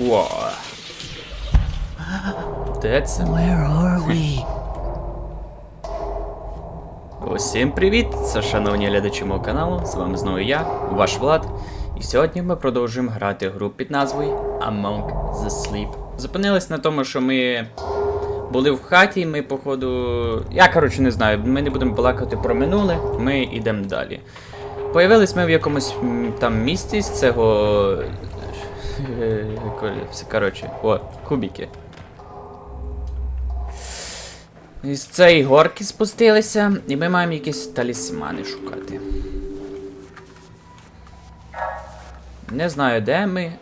О. Де це? Where are we? Усім привіт! Це шановні глядачі мого каналу. З вами знову я, ваш Влад. І сьогодні ми продовжуємо грати гру під назвою Among the Sleep. Зупинились на тому, що ми були в хаті, ми, походу. Я коротше не знаю, ми не будемо балакати про минуле, ми йдемо далі. Появились ми в якомусь там місці з цього. Все коротше, о, кубики. З цієї горки спустилися, і ми маємо якісь талісмани шукати. Не знаю, де ми.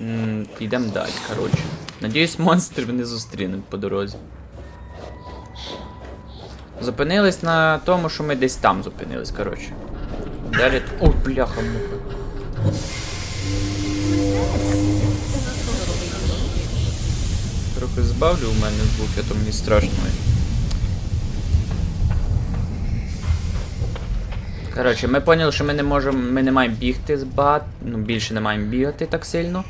М, Підемо далі, коротше. Надіюсь, монстрів не зустрінемо по дорозі. Зупинились на тому, що ми десь там зупинились, коротше. Далі. О, бляха муха. Трохи збавлю у мене звук, а то мені страшно. Коротше, ми поняли, що ми не можемо. Ми не маємо бігти з багато. Ну, більше не маємо бігати так сильно,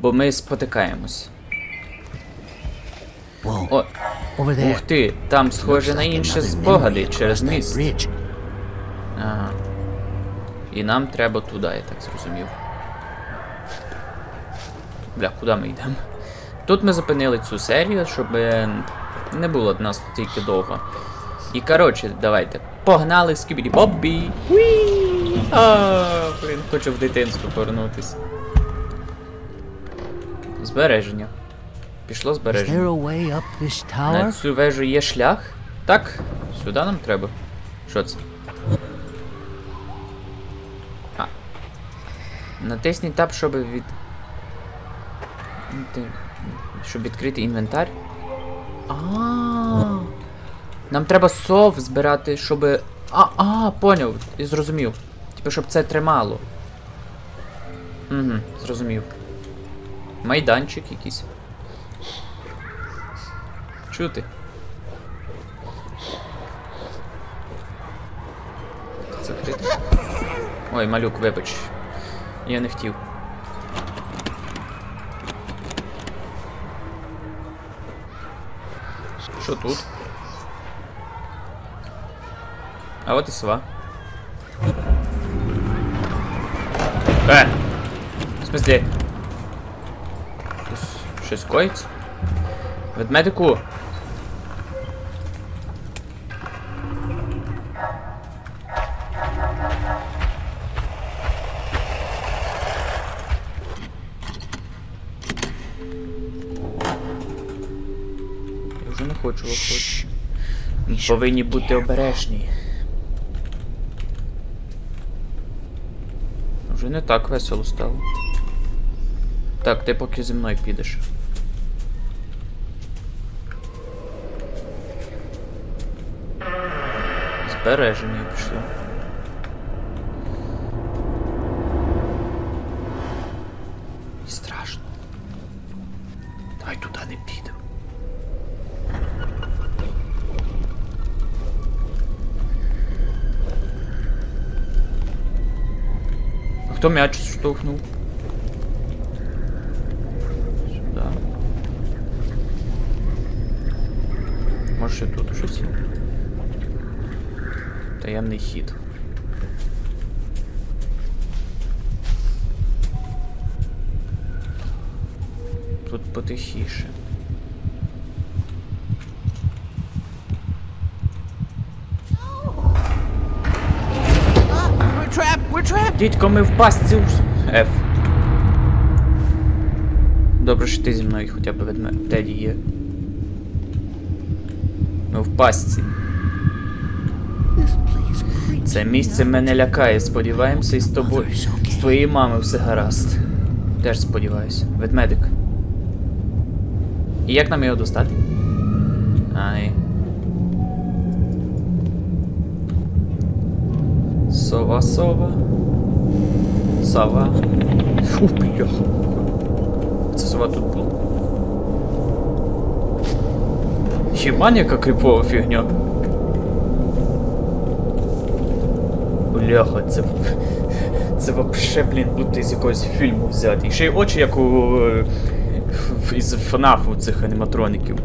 бо ми спотикаємось. О, over there. ух ти, там схоже на інші спогади через міст. Ага. І нам треба туди, я так зрозумів. Бля, куди ми йдемо? Тут ми зупинили цю серію, щоб не було в нас тільки довго. І коротше, давайте. Погнали скібіді боббі! А, блін, хочу в дитинство повернутися. Збереження. Пішло збереження. На цю вежу є шлях? Так, сюди нам треба. Що це? А. Натисніть тап, щоб від. Щоб відкрити інвентар. А. Нам треба сов збирати, щоб. А, а, поняв, і зрозумів. Типу, щоб це тримало. Угу, зрозумів. Майданчик якийсь. Чути. Закрити. Ой, малюк, вибач. Я не хотів. Що тут? А от і сова. Е! В смысле? Щось коїться? Ведмедику! Я хоче. повинні бути обережні. Вже не так весело стало. Так, ти поки зі мною підеш. Збереження пішло. А хто м'яч штовхнув? Сюда. Може ще тут щось є? Таємний хід. Тут потихіше. Дідько, ми в пастці. Ф. Добре, що ти зі мною хоча б ведме. Теді є. Ми в пастці. Це місце мене лякає. Сподіваємося, і з тобою. З твоєю мамою все гаразд. Теж сподіваюся. Ведмедик. І як нам його достати? Ай. Сова, сова. Фу, бля. Це сова тут була. Хіман, яка крипова фігня. Бляха, це. Це вообще, блін, будто із якогось фільму взяти. І ще й очі, як у. е, із ФНАФу цих аніматроників.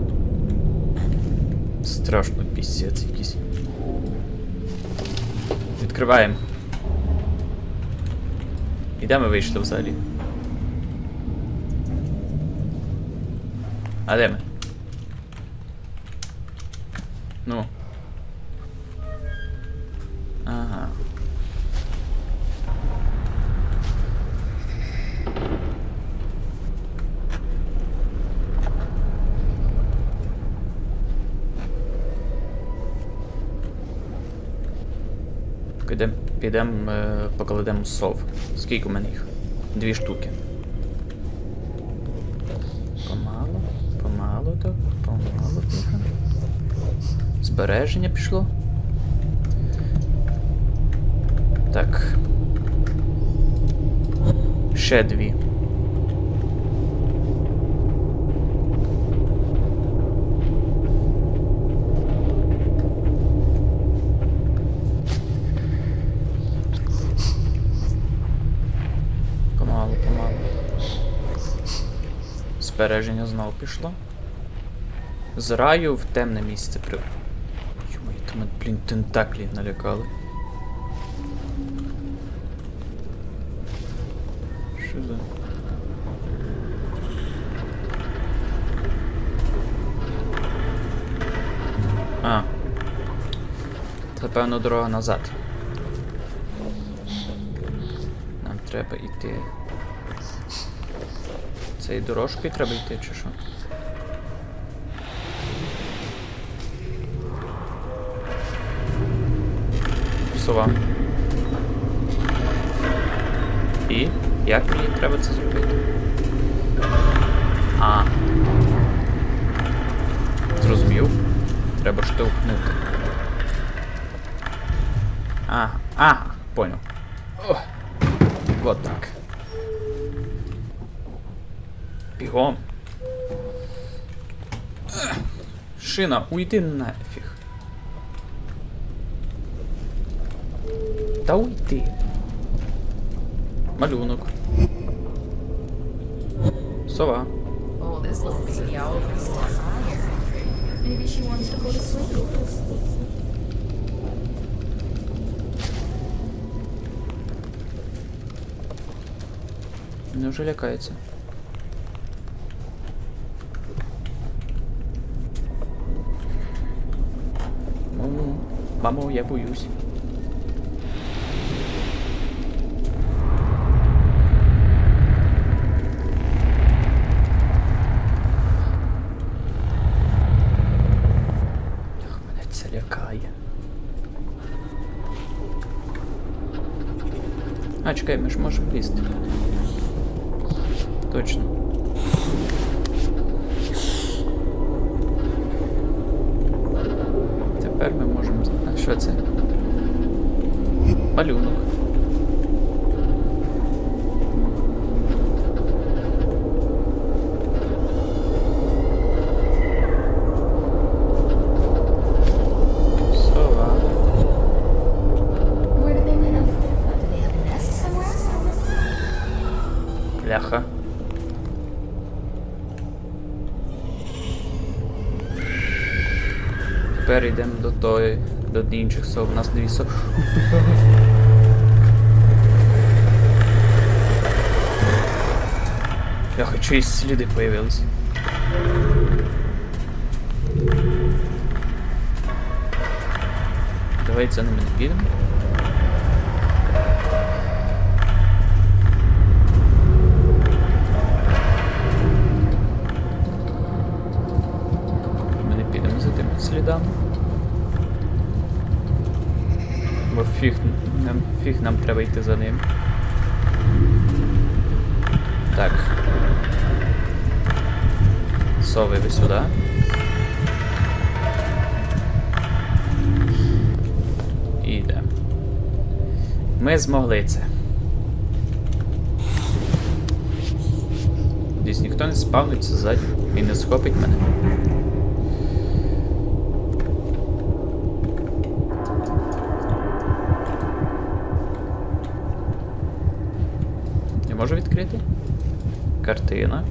Страшно пісець якийсь. Відкриваємо. І де ми вийшли взагалі? А де ми? Ну. Ага. Підемо підем, е, покладемо сов. Скільки у мене їх? Дві штуки. Помало, помало так, помало. Збереження пішло. Так. Ще дві. Збереження знову пішло. З раю в темне місце при. Йомай, там, блін, тентаклі налякали. Що за. А. Це певно дорога назад. Нам треба йти. Цією дорожкою треба йти, чи що? Сова. І? Як мені треба це зробити? А. Зрозумів. Треба штовхнути. Ага, ага, понял. О, вот так. Бігом. Шина, уйди нафіг. Та уйди. Малюнок. Сова. Oh, this little baby always on fire. Maybe she wants to go to sleep. Неужели лякається? Ну, мамо, я боюсь. Ах, Мене це лякає. А, чекай, ми ж можемо лізти. Точно. Тепер ми можемо. з- А що це? Малюнок. Сова. Where do they live? Do they have a nest somewhere? Ляха. Тепер йдемо до тої, до інших сов. У нас дві сов. Я хочу і сліди появились. Давай це ними не підемо. Фіг нам, фіг нам треба йти за ним. Так. Сови ви сюди. І йдемо. Ми змогли це. Десь ніхто не спавниться ззаді і не схопить мене. Можу? Картина.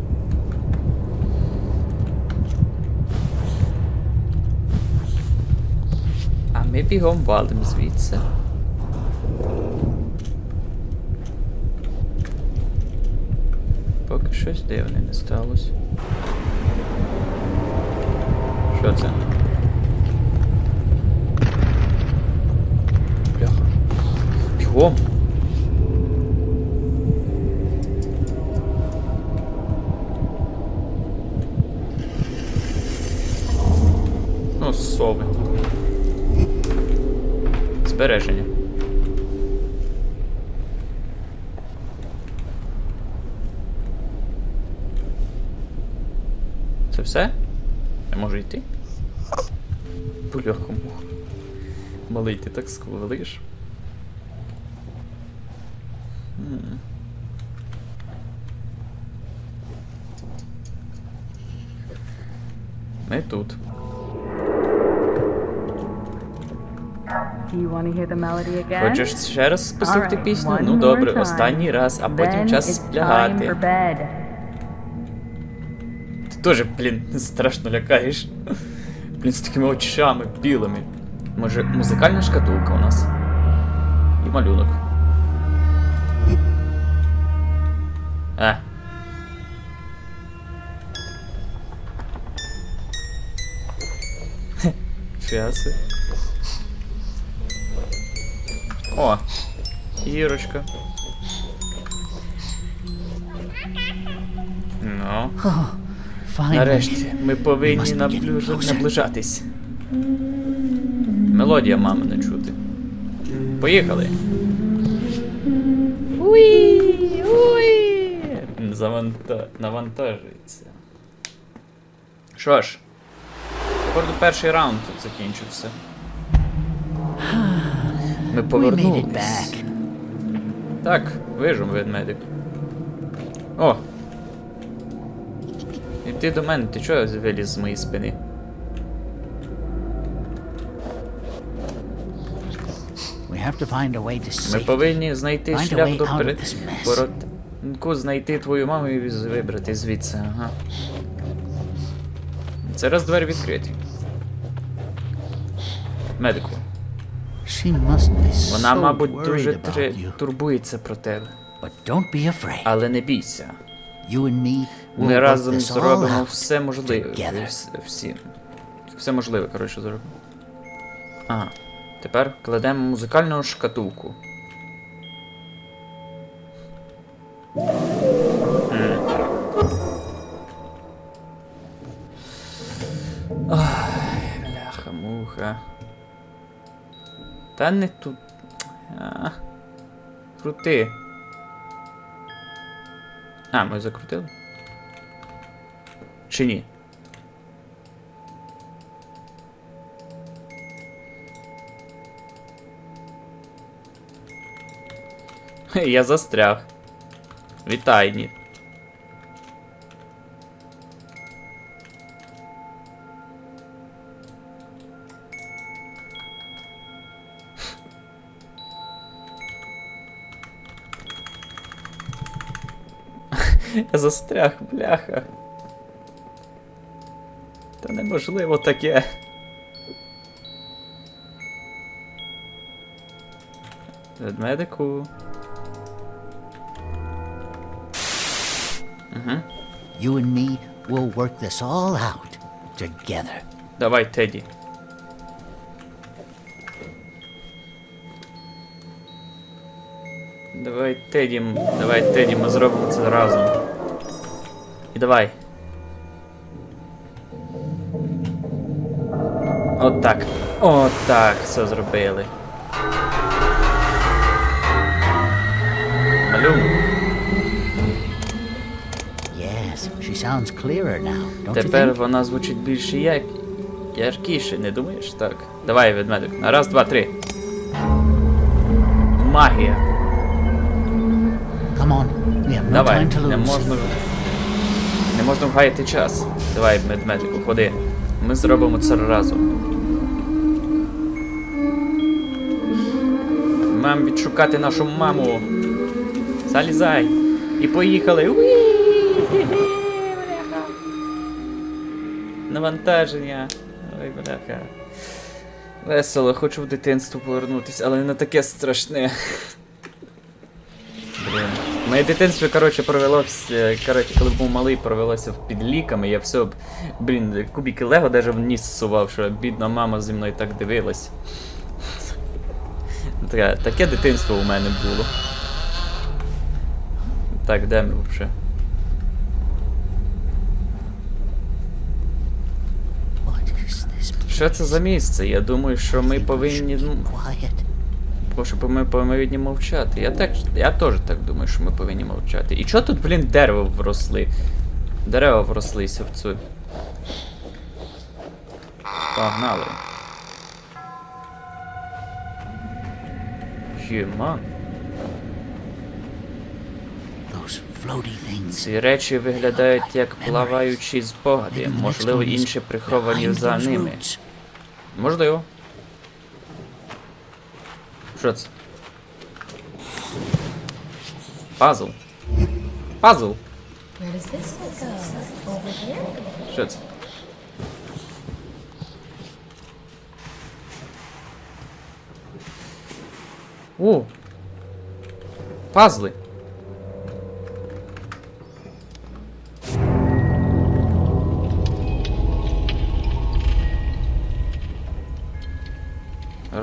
А ми бігом валим звідси. Поки щось дивне не сталося. Що це? Бляха. Бігом! Збереження. Це все? Я можу йти? Бляха муха. Малий, ти так сквалиш. Хочеш ще раз послухати Alright, пісню? Ну добре, time. останній раз, а потім час лягати. Ти теж, блін, страшно лякаєш. Блін, з такими очами білими. Може, музикальна шкатулка у нас? І малюнок. А. Фіаси. О, Ірочка. Ну. Нарешті ми повинні наближатись. Мелодія мами не чути. Поїхали. Уї! Уї! Заванта... Навантажується. Що ж, походу перший раунд тут закінчився. Ми повернулись. Так, вижу, ведмедик. О! Іди до мене, ти чого виліз з моєї спини? We have to find a way to Ми повинні знайти Find шлях до порятунку, знайти твою маму і вибрати звідси, ага. Зараз двері відкриті. Медику. Вона, мабуть, дуже you. турбується про тебе. Але не бійся. Ми разом зробимо все можливе. Всі. Все можливе, коротше, зробимо. Ага. Тепер кладемо музикальну шкатулку. М. Ой, бляха, муха. Та не тут. Крути. А, ми закрутили? Чи ні? Я застряг. Вітай, ні. Я застряг, бляха. Та неможливо таке. Ведмедику. Угу. You and me will work this all out together. Давай, Теді. Давай, Теді, давай, Теді, ми зробимо це разом. Давай. От так. От так, все зробили. Малюнок. Yes, she sounds clearer now, don't Тепер you think? вона звучить більше як... яркіше, не думаєш? Так. Давай, ведмедик. На раз, два, три. Магія. Come on, we have no Давай, time to не lose. можна. Не можна вгаяти час. Давай, медмедику, ходи. Ми зробимо це разом. Мам відшукати нашу маму. Залізай. І поїхали. Навантаження. Ой, бляха. Весело, хочу в дитинство повернутися, але не таке страшне. Блін. Моє дитинство, коротше, провелося, коротше, коли був малий, провелося під ліками, я все, блін, кубики Лего даже в ніс сував, що бідна мама зі мною так дивилась. Таке, таке дитинство у мене було. Так, де ми взагалі? Що це за місце? Я думаю, що ми повинні. Що ми повинні мовчати. Я так, я теж так думаю, що ми повинні мовчати. І чого тут, блін, дерева вросли? Дерева врослися в цю. Погнали. Things. Ці речі виглядають як плаваючі спогади, можливо, інші приховані за ними. Можливо. Що це? Пазл. Пазл. Where does this one go? Over here? Що це? О! Пазли.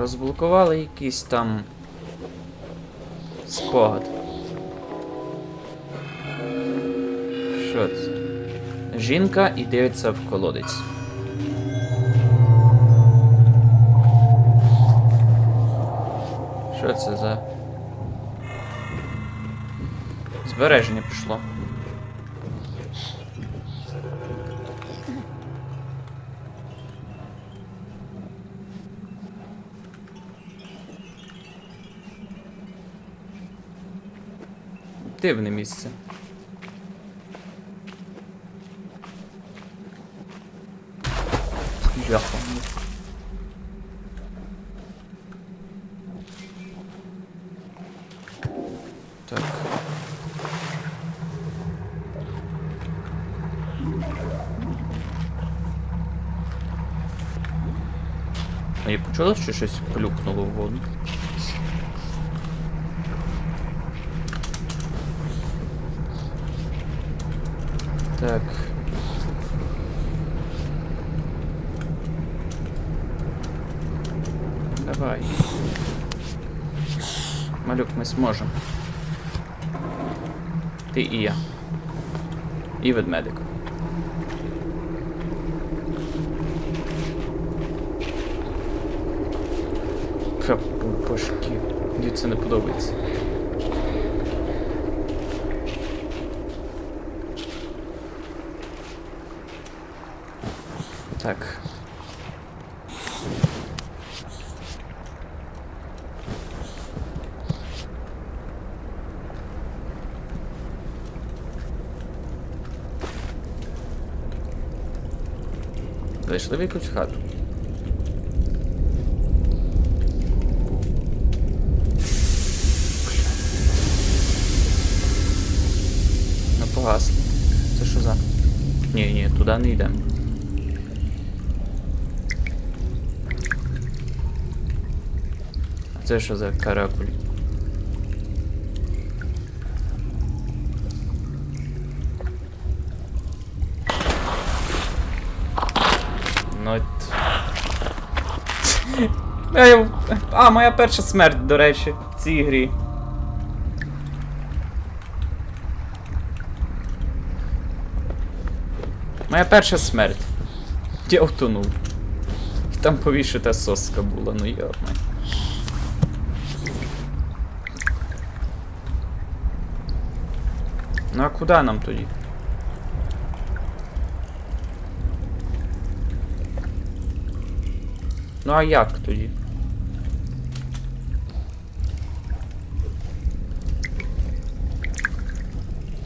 Розблокували якийсь там спогад. Що це? Жінка і дивиться в колодець. Що це за. Збереження пішло. Дивне місце. Бляха. Так. А я що щось плюкнуло в воду. Так. Давай. Малюк, ми зможемо. Ти і я. І ведмедик. Пашки. Мені це не подобається. Так. Зайшли в якусь хату. Погасли. Це що за? Ні, ні, туди не йдемо. А це що за каракуль? Ну. А, моя перша смерть, до речі, в цій грі. Моя перша смерть. Я утонув. І там повішита соска була, ну йормай. Ну а куди нам тоді? Ну а як тоді?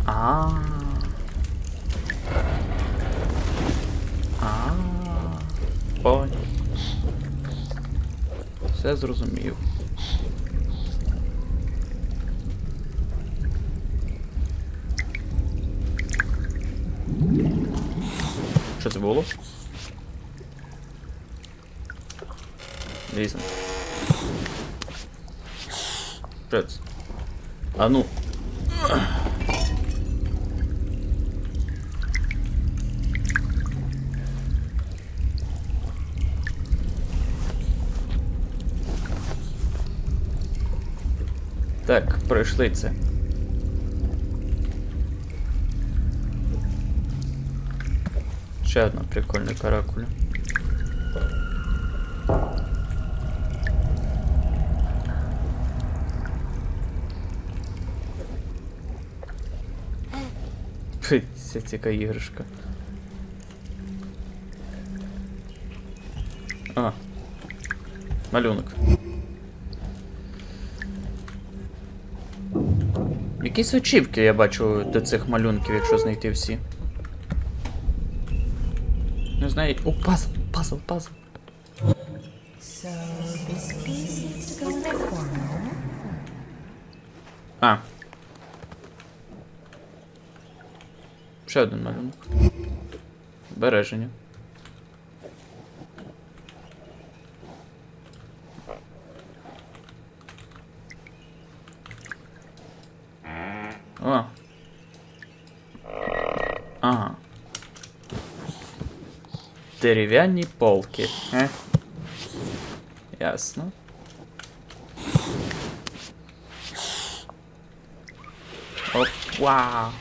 А. А. Понял. Все зрозумів. Це було? Що це? А ну. Так, пройшли це. Ще одна прикольна каракуля. Фи, Це іграшка. А. Малюнок. Якісь очівки я бачу до цих малюнків, якщо знайти всі. Не. О, пазл, пазл, пазл. А. Ще один малюнок. Береження. Дерев'яні полки. Е? Ясно. Оп, вау.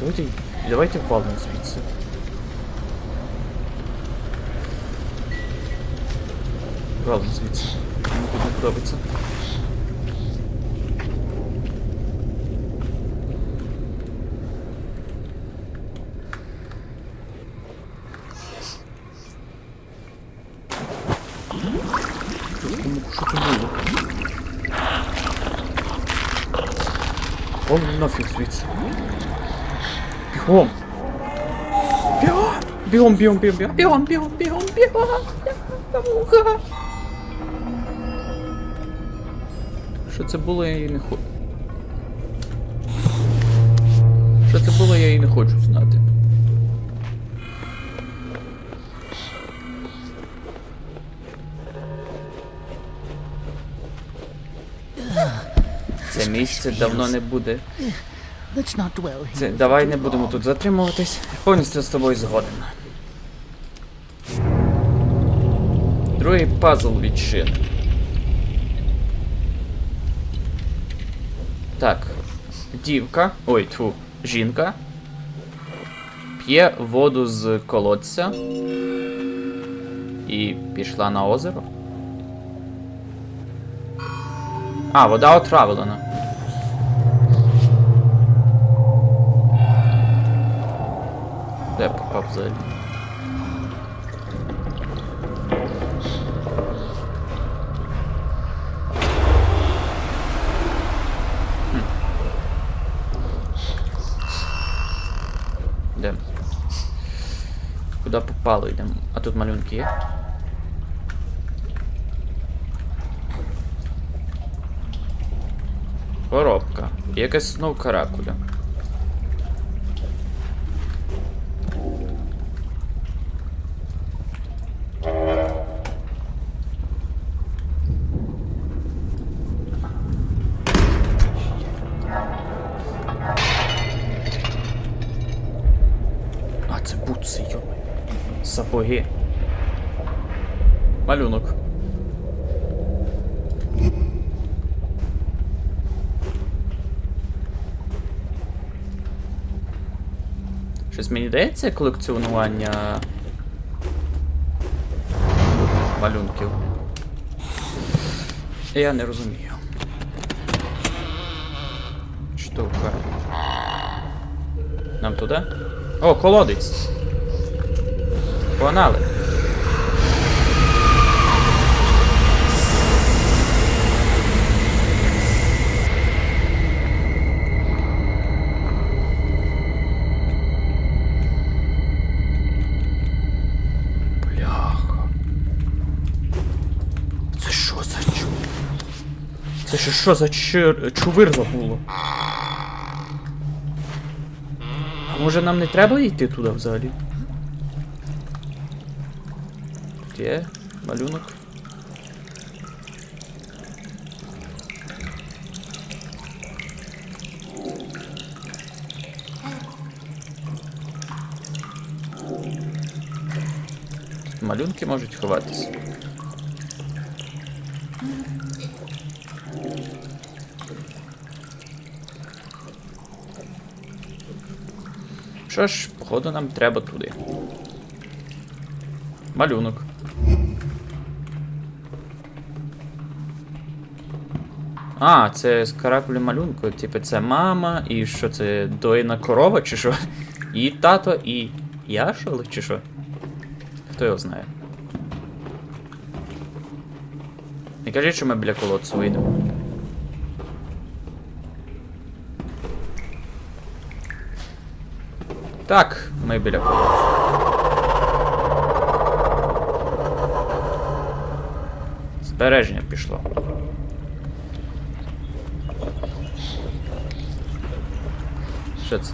Давайте, давайте валим звідси. Валим звідси. Мені тут не подобається. Вон нафіг звідси. Бігом! Бігом! Бігом, бігом, бігом, бігом, бігом, бігом, бігом, бігом! Що це було, я її не хочу. Що це було, я її не хочу знати. Це місце давно не буде. Це, давай не будемо тут затримуватись. Повністю з тобою згоден. Другий пазл відчинений. Так. Дівка. Ой, тьфу, жінка. П'є воду з колодця. І пішла на озеро. А, вода отравлена. Де попав взагалі? Хм. Де? Куди йдемо? А тут малюнки є? Коробка. Якась знов каракуля. Малюнок. Щось мені дається колекціонування малюнків. Я не розумію. Штука. Нам туди? О, колодець. Погнали. Чи що за чир... чувирло було? А може нам не треба йти туди взагалі? Є малюнок. Малюнки можуть ховатися. Що ж, походу нам треба туди. Малюнок. А, це з каракулі малюнку. Типу, це мама, і що це доїна корова, чи що? І тато, і я, що чи що? Хто його знає? Не кажіть, що ми біля колодцю вийдемо. Так, ми біля колодцю. Збереження пішло. Що це?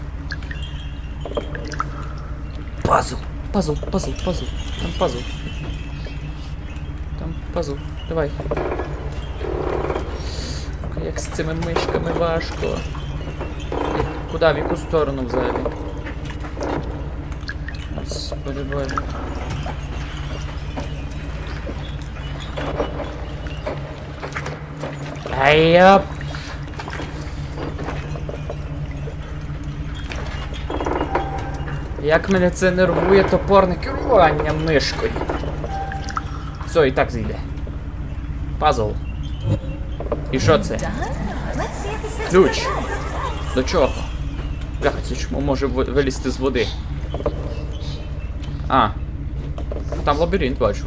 Пазл! Пазл, пазл, пазл. Там пазл. Там пазл. Давай. Як з цими мишками важко. Куди? В яку сторону взагалі? Господи боже. Ай, я... Як мене це нервує топорне керування мишкою. Все, і так зійде. Пазл. І що це? Ключ. До чого? Бляха, це чому може вилізти з води? А. Там лабіринт бачу.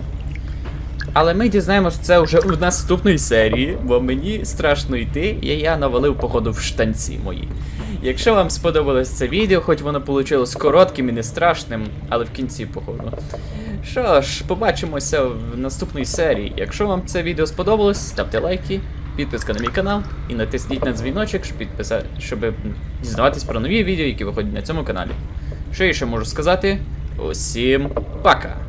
Але ми дізнаємось це вже в наступній серії, бо мені страшно йти, і я навалив, походу, в штанці мої. Якщо вам сподобалось це відео, хоч воно вийшло коротким і не страшним, але в кінці, походу. Що ж, побачимося в наступній серії. Якщо вам це відео сподобалось, ставте лайки, підписка на мій канал і натисніть на дзвіночок, щоб підписати, щоб дізнаватись про нові відео, які виходять на цьому каналі. Що я ще можу сказати? Усім пока!